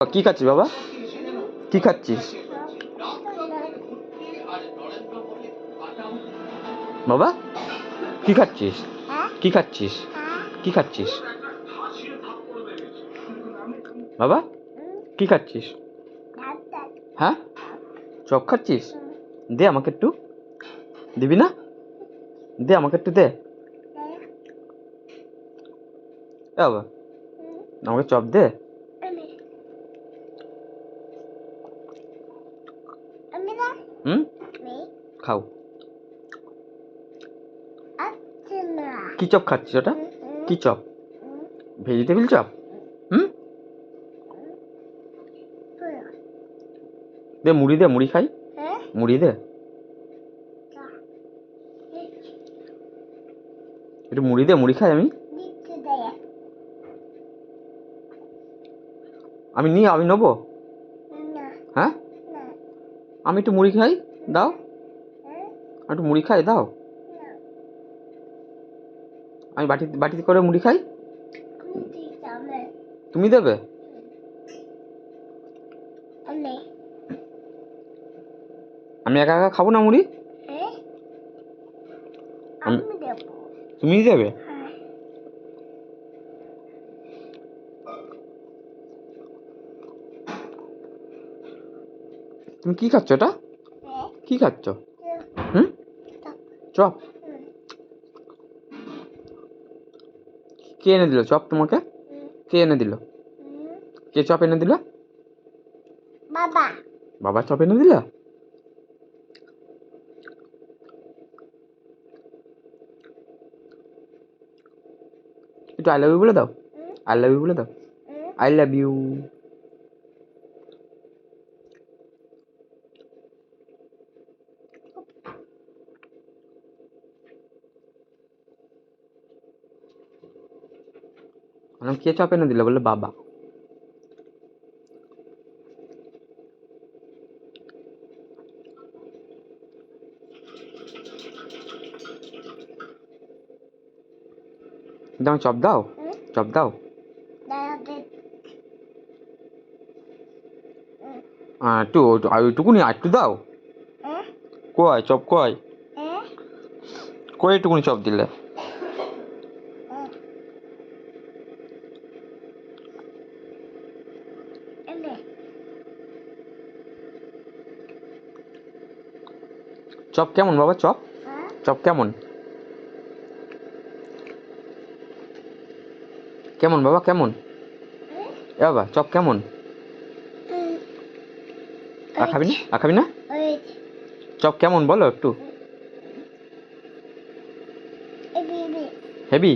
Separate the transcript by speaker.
Speaker 1: কি খাচ্ছিস বাবা? কি খাচ্ছিস? বাবা, কি খাচ্ছিস? কি খাচ্ছিস? কি খাচ্ছিস? বাবা, কি খাচ্ছিস? হ্যাঁ? চপ খাচ্ছিস? দে আমাকে একটু। দিবি না? দে আমাকে একটু দে। বাবা, আমাকে চপ দে। হুম খাও। কি চপ খাচ্ছিস ওটা? কি চপ? Vegetable chop? হুম? দে মুড়ি দে মুড়ি খাই। মুড়ি দে। একটু মুড়ি দে মুড়ি খাই আমি। আমি নিই আমি নেব। হ্যাঁ? আমি একটু মুড়ি খাই দাও। একটু মুড়ি খাই দাও। আমি বাটি বাটিতে করে মুড়ি খাই। তুমি দেবে? আমি একা একা খাব না মুড়ি? তুমি দেবে? তুমি কি খাচ্ছ এটা? কি খাচ্ছ? হুম? চপ। কে এনে দিল চপ তোমাকে? কে এনে দিল? কে চপ এনে দিল?
Speaker 2: বাবা।
Speaker 1: বাবা চপ এনে দিল? একটু আই লাভ ইউ বলে দাও। আই লাভ ইউ বলে দাও। I love you. বললাম কে চপ এনে দিল বলল বাবা। দাও চপ দাও চপ দাও। একটু ওইটুকুনি আর একটু দাও। কয় চপ কয়? কয় একটুকুনি চপ দিলে? চপ কেমন বাবা চপ? চপ কেমন? কেমন বাবা কেমন? এ বাবা চপ কেমন? আর খাবি না? আর খাবি না? চপ কেমন বলো একটু। হেভি?